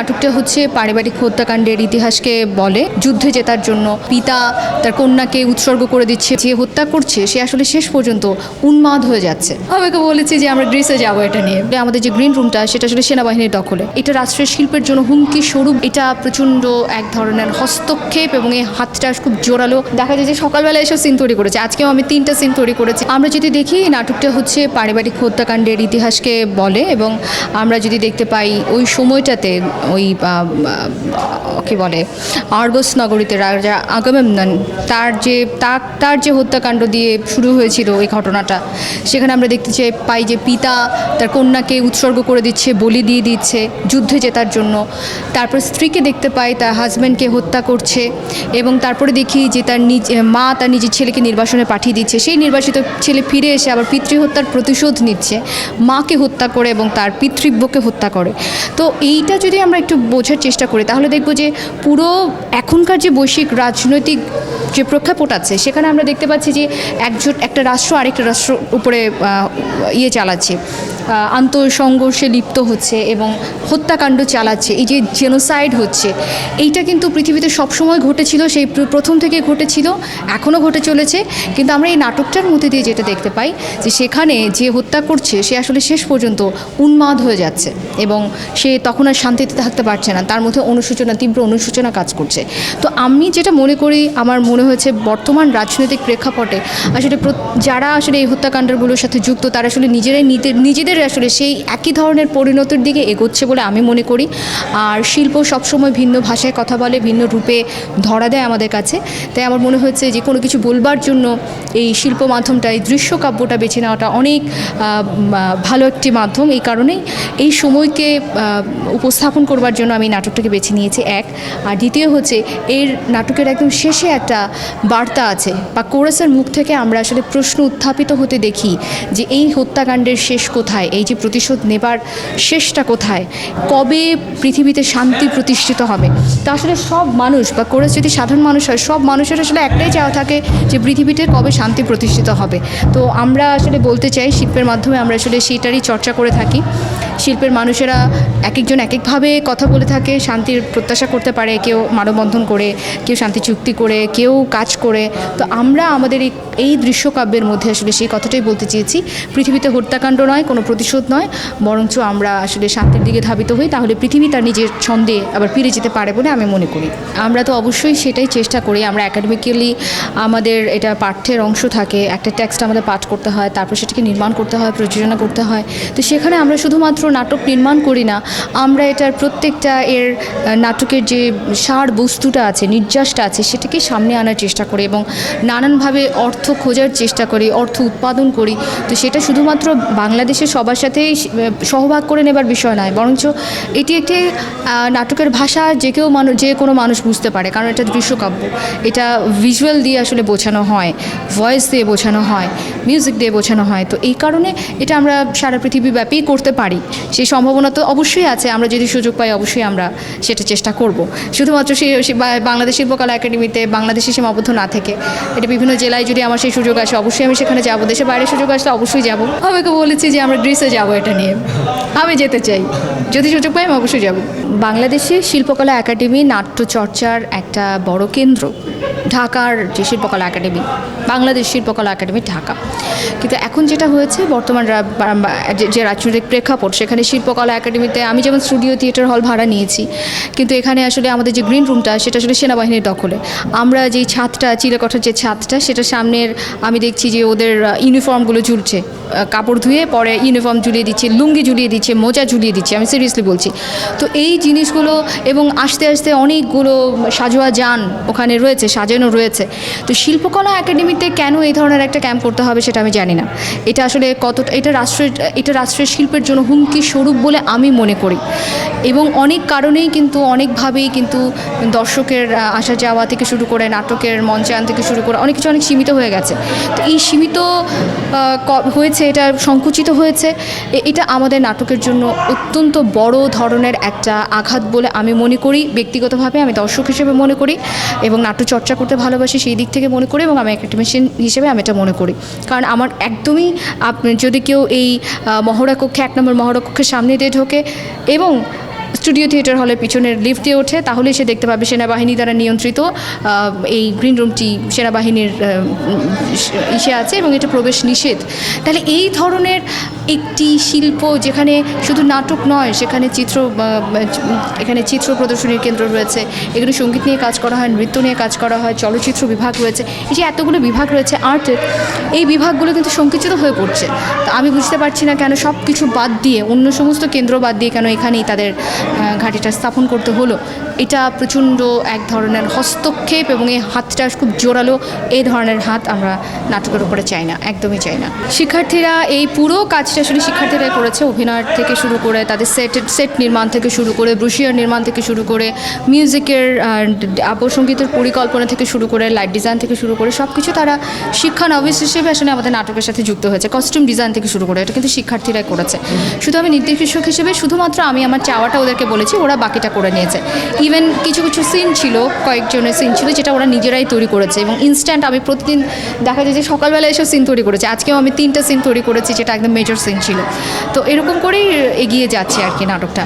নাটকটা হচ্ছে পারিবারিক হত্যাকাণ্ডের ইতিহাসকে বলে। যুদ্ধে জেতার জন্য পিতা তার কন্যাকে উৎসর্গ করে দিচ্ছে, যে হত্যা করছে, সে আসলে শেষ পর্যন্ত উন্মাদ হয়ে যাচ্ছে। আমাকে বলেছে যে আমরা গ্রিসে যাব এটা নিয়ে। আমাদের যে গ্রিন রুমটা, সেটা আসলে সেনাবাহিনীর দখলে। এটা রাষ্ট্রের শিল্পের জন্য হুমকি স্বরূপ। এটা প্রচণ্ড এক ধরনের হস্তক্ষেপ এবং এই হাতটা খুব জোরালো। দেখা যায় যে সকালবেলা এসব সিন তৈরি করেছে। আজকেও আমি তিনটা সিন তৈরি করেছি। আমরা যদি দেখি নাটকটা হচ্ছে পারিবারিক হত্যাকাণ্ডের ইতিহাসকে বলে এবং আমরা যদি দেখতে পাই ওই সময়টাতে ওই কি বলে, আর্গস নগরীতে রাজা আগামেমনন তার যে তার যে হত্যাকাণ্ড দিয়ে শুরু হয়েছিল এই ঘটনাটা, সেখানে আমরা দেখতে চাই পাই যে পিতা তার কন্যাকে উৎসর্গ করে দিচ্ছে, বলি দিয়ে দিচ্ছে, যুদ্ধে জেতার জন্য। তারপর স্ত্রীকে দেখতে পাই তার হাজব্যান্ডকে হত্যা করছে এবং তারপরে দেখি যে তার নিজ, মা তার নিজের ছেলেকে নির্বাসনে পাঠিয়ে দিচ্ছে। সেই নির্বাসিত ছেলে ফিরে এসে আবার পিতৃহত্যার প্রতিশোধ নিচ্ছে, মাকে হত্যা করে এবং তার পিতৃব্যকে হত্যা করে। তো এইটা যদি আমরা একটু বোঝার চেষ্টা করি, তাহলে দেখব যে পুরো এখনকার যে বৈশ্বিক রাজনৈতিক যে প্রেক্ষাপট আছে, সেখানে আমরা দেখতে পাচ্ছি যে একজন একটা রাষ্ট্র আরেকটা রাষ্ট্র উপরে ইয়ে চালাচ্ছে। আন্তঃসংঘর্ষে লিপ্ত হচ্ছে এবং হত্যাকাণ্ড চালাচ্ছে, এই যে জেনোসাইড হচ্ছে, এইটা কিন্তু পৃথিবীতে সবসময় ঘটেছিল, সেই প্রথম থেকে ঘটেছিল, এখনও ঘটে চলেছে। কিন্তু আমরা এই নাটকটার মধ্যে দিয়ে যেটা দেখতে পাই, যে সেখানে যে হত্যা করছে, সে আসলে শেষ পর্যন্ত উন্মাদ হয়ে যাচ্ছে এবং সে তখন আর শান্তিতে থাকতে পারছে না। তার মধ্যে অনুশোচনা, তীব্র অনুশোচনা কাজ করছে। তো আমি যেটা মনে করি, আমার মনে হয়েছে বর্তমান রাজনৈতিক প্রেক্ষাপটে আসলে যারা আসলে এই হত্যাকাণ্ডগুলোর সাথে যুক্ত, তারা আসলে নিজেরাই নিজেদের আসলে সেই একই ধরনের পরিণতির দিকে এগোচ্ছে বলে আমি মনে করি। আর শিল্প সবসময় ভিন্ন ভাষায় কথা বলে, ভিন্ন রূপে ধরা দেয় আমাদের কাছে। তাই আমার মনে হয়েছে যে কোনো কিছু বলবার জন্য এই শিল্প মাধ্যমটা এই দৃশ্য কাব্যটা বেছে নেওয়াটা অনেক ভালো একটি মাধ্যম। এই কারণেই এই সময়কে উপস্থাপন করবার জন্য আমি নাটকটাকে বেছে নিয়েছি, এক। আর দ্বিতীয় হচ্ছে, এর নাটকের একদম শেষে একটা বার্তা আছে, বা কোরাসের মুখ থেকে আমরা আসলে প্রশ্ন উত্থাপিত হতে দেখি যে এই হত্যাকাণ্ডের শেষ কোথায়, এই যে প্রতিশোধ নেবার শেষটা কোথায়, কবে পৃথিবীতে শান্তি প্রতিষ্ঠিত হবে। তা আসলে সব মানুষ, বা কোরাস যদি সাধারণ মানুষ হয়, সব মানুষের আসলে একটাই চাওয়া থাকে যে পৃথিবীতে কবে শান্তি প্রতিষ্ঠিত হবে। তো আমরা আসলে বলতে চাই, শিল্পের মাধ্যমে আমরা আসলে সেইটারই চর্চা করে থাকি। শিল্পের মানুষেরা এক একজন এক একভাবে কথা বলে থাকে, শান্তির প্রত্যাশা করতে পারে, কেউ মানববন্ধন করে, কেউ শান্তি চুক্তি করে, কেউ কাজ করে। তো আমরা আমাদের এই দৃশ্যকাব্যের মধ্যে আসলে সেই কথাটাই বলতে চেয়েছি, পৃথিবীতে হত্যাকাণ্ড নয়, কোনো প্রতিশোধ নয়, বরঞ্চ আমরা আসলে শান্তির দিকে ধাবিত হই, তাহলে পৃথিবী তার নিজের ছন্দে আবার ফিরে যেতে পারে বলে আমি মনে করি। আমরা তো অবশ্যই সেটাই চেষ্টা করি, আমরা অ্যাকাডেমিক্যালি আমাদের এটা পাঠ্যের অংশ থাকে, একটা টেক্সট আমাদের পাঠ করতে হয়, তারপর সেটাকে নির্মাণ করতে হয়, প্রযোজনা করতে হয়। তো সেখানে আমরা শুধুমাত্র নাটক নির্মাণ করি না আমরা এটার প্রত্যেকটা এর নাটকের যে সার বস্তুটা আছে, নির্যাসটা আছে, সেটাকে সামনে আনার চেষ্টা করি এবং নানানভাবে অর্থ খোঁজার চেষ্টা করি, অর্থ উৎপাদন করি। তো সেটা শুধুমাত্র বাংলাদেশের সবার সাথেই সহভাগ করে নেবার বিষয় নয়, বরঞ্চ এটি একটি নাটকের ভাষা যে কেউ মানুষ যে কোনো মানুষ বুঝতে পারে, কারণ এটা দৃশ্যকাব্য। এটা ভিজুয়াল দিয়ে আসলে বোঝানো হয় ভয়েস দিয়ে বোঝানো হয়। মিউজিক দিয়ে বোঝানো হয়। তো এই কারণে এটা আমরা সারা পৃথিবীব্যাপী করতে পারি। সেই সম্ভাবনা তো অবশ্যই আছে, আমরা যদি সুযোগ পাই অবশ্যই আমরা সেটা চেষ্টা করব। শুধুমাত্র সেই বাংলাদেশ শিল্পকলা একাডেমিতে বাংলাদেশে সীমাবদ্ধ না থেকে। এটা বিভিন্ন জেলায় যদি আমার সেই সুযোগ আসে, অবশ্যই আমি সেখানে যাব। দেশের বাইরে সুযোগ আসলে অবশ্যই যাব। আমাকে বলেছি যে আমরা গ্রিসে যাব এটা নিয়ে। আমি যেতে চাই। যদি সুযোগ পাই আমি অবশ্যই যাব। বাংলাদেশে শিল্পকলা একাডেমি নাট্যচর্চার একটা বড় কেন্দ্র। ঢাকার যে শিল্পকলা একাডেমি, বাংলাদেশ শিল্পকলা একাডেমি ঢাকা। কিন্তু এখন যেটা হয়েছে, বর্তমান যে- রাজনৈতিক প্রেক্ষাপট, সেখানে শিল্পকলা একাডেমিতে আমি যেমন স্টুডিও থিয়েটার হল ভাড়া নিয়েছি, কিন্তু এখানে আসলে আমাদের যে গ্রিন রুমটা, সেটা আসলে সেনাবাহিনীর দখলে। আমরা যেই ছাদটা, চিলেকঠার যে ছাদটা সেটা সামনের আমি দেখছি যে ওদের ইউনিফর্মগুলো ঝুলছে। কাপড় ধুয়ে পরে ইউনিফর্ম ঝুলিয়ে দিচ্ছে, লুঙ্গি ঝুলিয়ে দিচ্ছে, মোজা ঝুলিয়ে দিচ্ছে, আমি সিরিয়াসলি বলছি। তো এই জিনিসগুলো এবং আস্তে আস্তে অনেকগুলো সাজোয়া যান ওখানে রয়েছে, সাজানো রয়েছে। তো শিল্পকলা একাডেমিতে কেন এই ধরনের একটা ক্যাম্প করতে হবে সেটা আমি জানি না। এটা আসলে কতটা, এটা রাষ্ট্রের এটা রাষ্ট্রের শিল্পের জন্য হুমকি স্বরূপ বলে আমি মনে করি। এবং অনেক কারণেই কিন্তু, অনেকভাবেই কিন্তু দর্শকের আসা যাওয়া থেকে শুরু করে নাটকের মঞ্চায়ন থেকে শুরু করে অনেক কিছু অনেক সীমিত হয়ে গেছে। তো এই সীমিত হয়েছে, এটা সংকুচিত হয়েছে। এটা আমাদের নাটকের জন্য অত্যন্ত বড় ধরনের একটা আঘাত বলে আমি মনে করি। ব্যক্তিগতভাবে আমি দর্শক হিসেবে মনে করি এবং নাট্য চর্চা করতে ভালোবাসি সেই দিক থেকে মনে করি এবং আমি একাডেমিশিয়ান হিসেবে আমি এটা মনে করি। কারণ আমার একদমই যদি কেউ এই মহড়া কক্ষে, এক নম্বর মহড়া কক্ষের সামনে দিয়ে ঢোকে এবং স্টুডিও থিয়েটার হলের পিছনের লিফট দিয়ে ওঠে তাহলে সে দেখতে পাবে সেনাবাহিনী দ্বারা নিয়ন্ত্রিত এই গ্রিন রুমটি সেনাবাহিনীর ইসে আছে এবং এটা প্রবেশ নিষেধ। তাহলে এই ধরনের একটি শিল্প যেখানে শুধু নাটক নয়, সেখানে চিত্র এখানে চিত্র প্রদর্শনীর কেন্দ্র রয়েছে এখানে সংগীত নিয়ে কাজ করা হয়, নৃত্য নিয়ে কাজ করা হয়, চলচ্চিত্র বিভাগ রয়েছে, এই যে এতগুলো বিভাগ রয়েছে আর্টের এই বিভাগগুলো কিন্তু সংকুচিত হয়ে পড়ছে। তো আমি বুঝতে পারছি না কেন সব কিছু বাদ দিয়ে, অন্য সমস্ত কেন্দ্র বাদ দিয়ে কেন এখানেই তাদের ঘাঁটিটা স্থাপন করতে হলো। এটা প্রচণ্ড এক ধরনের হস্তক্ষেপ এবং এই হাতটা খুব জোরালো, এই ধরনের হাত আমরা নাটকের উপরে চাই না, একদমই চাই না। শিক্ষার্থীরা এই পুরো কাজটা আসলে শিক্ষার্থীরাই করেছে অভিনয় থেকে শুরু করে, তাদের সেট সেট নির্মাণ থেকে শুরু করে ব্রুশিয়ার নির্মাণ থেকে শুরু করে মিউজিকের আবসঙ্গীতের পরিকল্পনা থেকে শুরু করে লাইট ডিজাইন থেকে শুরু করে সব কিছু তারা শিক্ষানবিশ হিসেবে আসলে আমাদের নাটকের সাথে যুক্ত হয়েছে কস্টিউম ডিজাইন থেকে শুরু করে, এটা কিন্তু শিক্ষার্থীরাই করেছে। শুধু আমি নির্দেশক হিসেবে, শুধুমাত্র আমি আমার চাওয়াটা ওদেরকে বলেছি, ওরা বাকিটা করে নিয়েছে। ইভেন কিছু কিছু সিন ছিল, কয়েকজনের সিন ছিল, যেটা ওরা নিজেরাই তৈরি করেছে। এবং ইনস্ট্যান্ট আমি প্রতিদিন দেখা যায় যে সকালবেলা এসব সিন তৈরি করেছে। আজকেও আমি তিনটা সিন তৈরি করেছি, যেটা একদম মেজর সিন ছিল। তো এরকম করেই এগিয়ে যাচ্ছে আর কি নাটকটা।